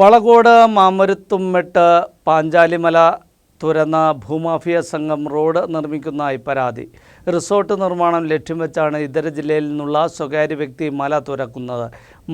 വളകോട് മാമരുത്തുമെട്ട് പാഞ്ചാലിമല തുരന്ന ഭൂമാഫിയ സംഘം റോഡ് നിർമ്മിക്കുന്നതായി പരാതി റിസോർട്ട് നിർമ്മാണം ലക്ഷ്യം വെച്ചാണ് ഇതര ജില്ലയിൽ നിന്നുള്ള സ്വകാര്യ വ്യക്തി മല തുരക്കുന്നത്.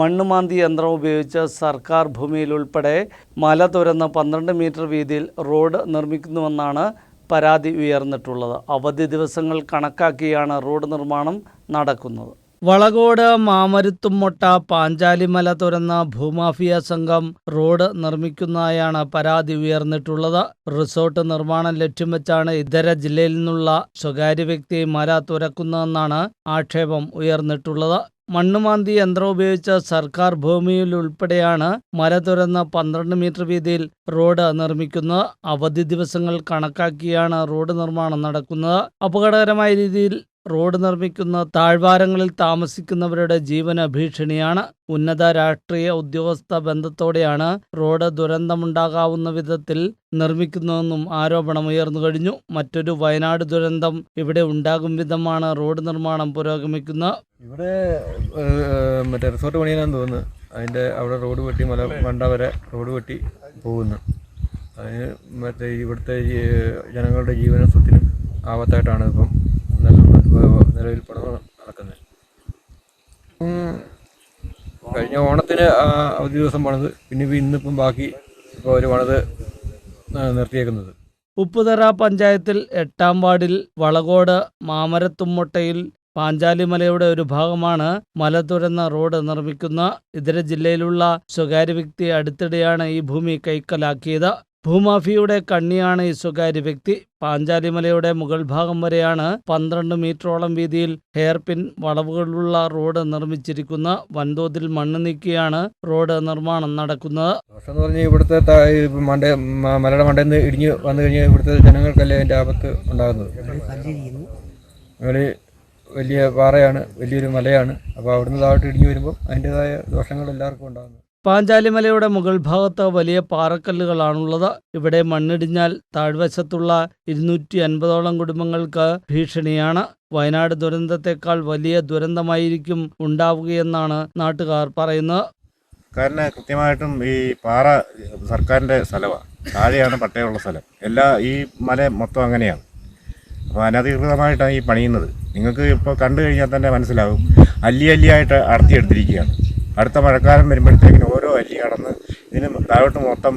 മണ്ണുമാന്തി യന്ത്രം ഉപയോഗിച്ച് സർക്കാർ ഭൂമിയിൽ ഉൾപ്പെടെ മല തുരന്ന് പന്ത്രണ്ട് മീറ്റർ വീതിയിൽ റോഡ് നിർമ്മിക്കുന്നുവെന്നാണ് പരാതി ഉയർന്നിട്ടുള്ളത്. അവധി ദിവസങ്ങൾ കണക്കാക്കിയാണ് റോഡ് നിർമ്മാണം നടക്കുന്നത്. വളകോട് മാമരുത്തുമൊട്ട പാഞ്ചാലിമല തുറന്ന ഭൂമാഫിയ സംഘം റോഡ് നിർമ്മിക്കുന്നതായാണ് പരാതി ഉയർന്നിട്ടുള്ളത്. റിസോർട്ട് നിർമ്മാണം ലക്ഷ്യം വെച്ചാണ് ഇതര ജില്ലയിൽ നിന്നുള്ള സ്വകാര്യ വ്യക്തി മല തുറക്കുന്നതെന്നാണ് ആക്ഷേപം ഉയർന്നിട്ടുള്ളത്. മണ്ണുമാന്തി യന്ത്രം ഉപയോഗിച്ച സർക്കാർ ഭൂമിയിൽ ഉൾപ്പെടെയാണ് മല തുറന്ന് പന്ത്രണ്ട് മീറ്റർ വീതിയിൽ റോഡ് നിർമ്മിക്കുന്നത്. അവധി ദിവസങ്ങൾ കണക്കാക്കിയാണ് റോഡ് നിർമ്മാണം നടക്കുന്നത്. അപകടകരമായ രീതിയിൽ റോഡ് നിർമ്മിക്കുന്ന താഴ്വാരങ്ങളിൽ താമസിക്കുന്നവരുടെ ജീവന ഭീഷണിയാണ്. ഉന്നത രാഷ്ട്രീയ ഉദ്യോഗസ്ഥ ബന്ധത്തോടെയാണ് റോഡ് ദുരന്തമുണ്ടാകാവുന്ന വിധത്തിൽ നിർമ്മിക്കുന്നതെന്നും ആരോപണം ഉയർന്നു കഴിഞ്ഞു. മറ്റൊരു വയനാട് ദുരന്തം ഇവിടെ ഉണ്ടാകും വിധമാണ് റോഡ് നിർമ്മാണം പുരോഗമിക്കുന്നത്. ഇവിടെ മറ്റേ റിസോർട്ട് പണിയാണെന്ന് തോന്നുന്നു അതിന്റെ അവിടെ റോഡ് വെട്ടി മല മണ്ട വരെ റോഡ് വെട്ടി പോകുന്നു. അതിന് മറ്റേ ഇവിടുത്തെ ജനങ്ങളുടെ ജീവന ആപത്തായിട്ടാണ് ഇപ്പം കഴിഞ്ഞ ഓണത്തിന് ഒരു ദിവസം പണിത്. പിന്നെ ഇന്നിപ്പം ബാക്കി ഇപ്പോൾ അവർ പണിത് നിർത്തിയേക്കുന്നത്. ഉപ്പുതറ പഞ്ചായത്തിൽ എട്ടാം വാർഡിൽ വളകോട് മാമരത്തുമ്മൊട്ടയിൽ പാഞ്ചാലിമലയുടെ ഒരു ഭാഗമാണ് മല തുരന്ന റോഡ് നിർമ്മിക്കുന്ന. ഇതര ജില്ലയിലുള്ള സ്വകാര്യ വ്യക്തി അടുത്തിടെയാണ് ഈ ഭൂമി കൈക്കലാക്കിയത്. ഭൂമാഫിയുടെ കണ്ണിയാണ് ഈ സ്വകാര്യ വ്യക്തി. പാഞ്ചാലിമലയുടെ മുകൾ ഭാഗം വരെയാണ് പന്ത്രണ്ട് മീറ്ററോളം വീതിയിൽ ഹെയർപിൻ വളവുകളുള്ള റോഡ് നിർമ്മിച്ചിരിക്കുന്ന വൻതോതിൽ മണ്ണ് നീക്കിയാണ് റോഡ് നിർമ്മാണം നടക്കുന്നത്. ഇവിടുത്തെ മലയുടെ മണ്ടയിൽ നിന്ന് ഇടിഞ്ഞ് വന്നു കഴിഞ്ഞാൽ ഇവിടുത്തെ ജനങ്ങൾക്കല്ലേ അതിന്റെ ആപത്ത് ഉണ്ടാകുന്നത്? വലിയ പാറയാണ് വലിയൊരു മലയാണ്. അപ്പോൾ അവിടുന്ന് താഴോട്ട് ഇടിഞ്ഞു വരുമ്പോൾ അതിന്റെതായ ദോഷങ്ങൾ എല്ലാവർക്കും ഉണ്ടാകുന്നു. പാഞ്ചാലിമലയുടെ മുകൾ ഭാഗത്ത് വലിയ പാറക്കല്ലുകളാണുള്ളത്. ഇവിടെ മണ്ണിടിഞ്ഞാൽ താഴ്വശത്തുള്ള ഇരുന്നൂറ്റി അൻപതോളം കുടുംബങ്ങൾക്ക് ഭീഷണിയാണ്. വയനാട് ദുരന്തത്തെക്കാൾ വലിയ ദുരന്തമായിരിക്കും ഉണ്ടാവുകയെന്നാണ് നാട്ടുകാർ പറയുന്നത്. കാരണം കൃത്യമായിട്ടും ഈ പാറ സർക്കാരിന്റെ സ്ഥലമാണ് താഴെയാണ് പട്ടയമുള്ള സ്ഥലം. എല്ലാ ഈ മല മൊത്തം അങ്ങനെയാണ്. അപ്പോൾ അനധികൃതമായിട്ടാണ് ഈ പണിയുന്നത്. നിങ്ങൾക്ക് ഇപ്പോൾ കണ്ടു കഴിഞ്ഞാൽ തന്നെ മനസ്സിലാവും അല്ലി അല്ലിയായിട്ട് അടർത്തിയെടുത്തിരിക്കുകയാണ് അടുത്ത മഴക്കാലം വരുമ്പോഴത്തേക്കിന് ഓരോ അല്ലി കടന്ന് ഇതിന് താഴോട്ട് മൊത്തം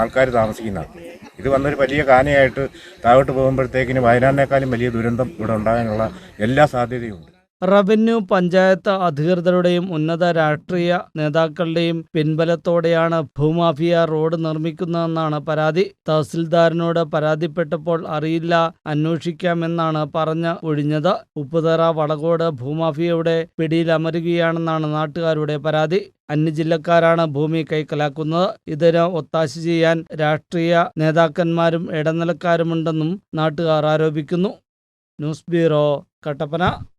ആൾക്കാർ താമസിക്കുന്നതാണ് ഇത് വന്നൊരു വലിയ കാനയായിട്ട് താഴോട്ട് പോകുമ്പോഴത്തേക്കിന് വയനാടിനേക്കാളും വലിയ ദുരന്തം ഇവിടെ ഉണ്ടാകാനുള്ള എല്ലാ സാധ്യതയുമുണ്ട്. റവന്യൂ പഞ്ചായത്ത് അധികൃതരുടെയും ഉന്നത രാഷ്ട്രീയ നേതാക്കളുടെയും പിൻബലത്തോടെയാണ് ഭൂമാഫിയ റോഡ് നിർമ്മിക്കുന്നതെന്നാണ് പരാതി. തഹസിൽദാരനോട് പരാതിപ്പെട്ടപ്പോൾ അറിയില്ല അന്വേഷിക്കാമെന്നാണ് പറഞ്ഞ് ഒഴിഞ്ഞത്. ഉപ്പുതറ വടകോട് ഭൂമാഫിയയുടെ പിടിയിലമരുകയാണെന്നാണ് നാട്ടുകാരുടെ പരാതി. അന്യജില്ലക്കാരാണ് ഭൂമി കൈക്കലാക്കുന്നത്. ഇതിന് ഒത്താശ ചെയ്യാൻ രാഷ്ട്രീയ നേതാക്കന്മാരും ഇടനിലക്കാരുമുണ്ടെന്നും നാട്ടുകാർ ആരോപിക്കുന്നു. News bureau Kattappana.